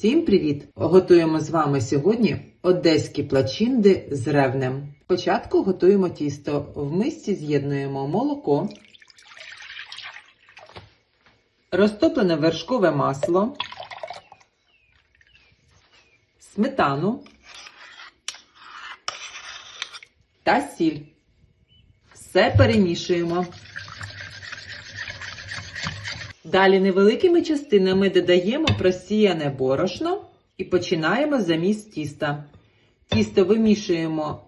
Всім привіт! Готуємо з вами сьогодні одеські плачинди з ревнем. Спочатку готуємо тісто. В мисці з'єднуємо молоко, розтоплене вершкове масло, сметану та сіль. Все перемішуємо. Далі невеликими частинами додаємо просіяне борошно і починаємо заміс тіста. Тісто вимішуємо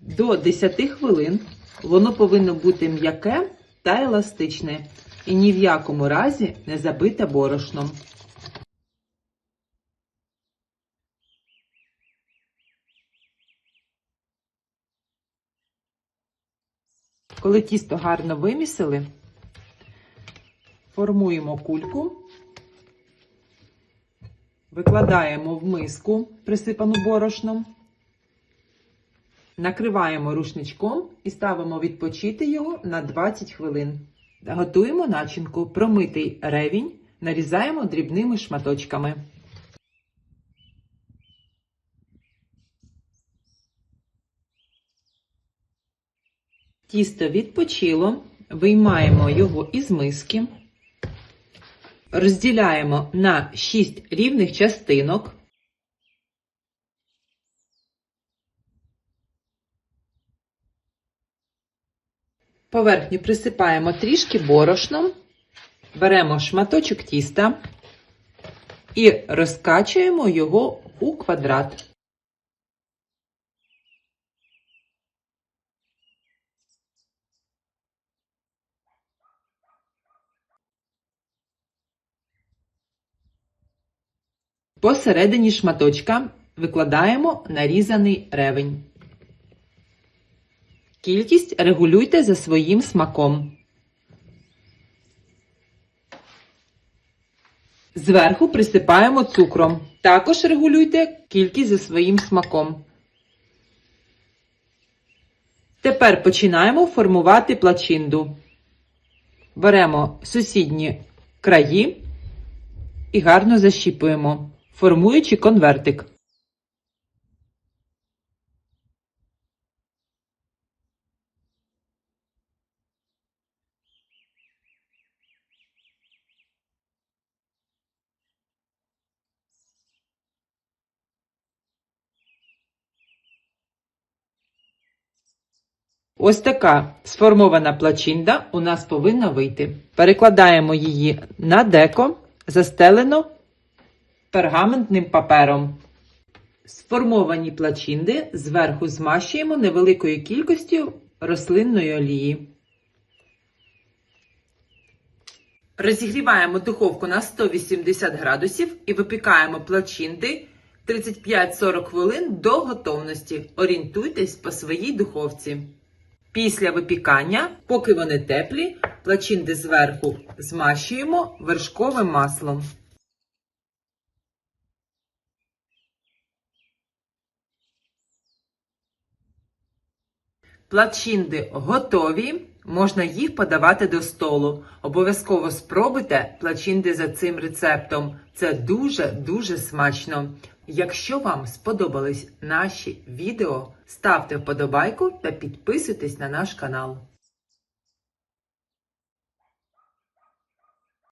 до 10 хвилин. Воно повинно бути м'яке та еластичне і ні в якому разі не забите борошном. Коли тісто гарно вимісили, формуємо кульку, викладаємо в миску, присипану борошном, накриваємо рушничком і ставимо відпочити його на 20 хвилин. Готуємо начинку, промитий ревінь, нарізаємо дрібними шматочками. Тісто відпочило, виймаємо його із миски, розділяємо на 6 рівних частинок. Поверхню присипаємо трішки борошном, беремо шматочок тіста і розкачуємо його у квадрат. Посередині шматочка викладаємо нарізаний ревень. Кількість регулюйте за своїм смаком. Зверху присипаємо цукром. Також регулюйте кількість за своїм смаком. Тепер починаємо формувати плачинду. Беремо сусідні краї і гарно защіпуємо, формуючи конвертик. Ось така сформована плачинда у нас повинна вийти. Перекладаємо її на деко, застелено пергаментним папером. Сформовані плачинди зверху змащуємо невеликою кількістю рослинної олії. Розігріваємо духовку на 180 градусів і випікаємо плачинди 35-40 хвилин до готовності. Орієнтуйтесь по своїй духовці. Після випікання, поки вони теплі, плачинди зверху змащуємо вершковим маслом. Плачинди готові, можна їх подавати до столу. Обов'язково спробуйте плачинди за цим рецептом. Це дуже-дуже смачно. Якщо вам сподобались наші відео, ставте вподобайку та підписуйтесь на наш канал.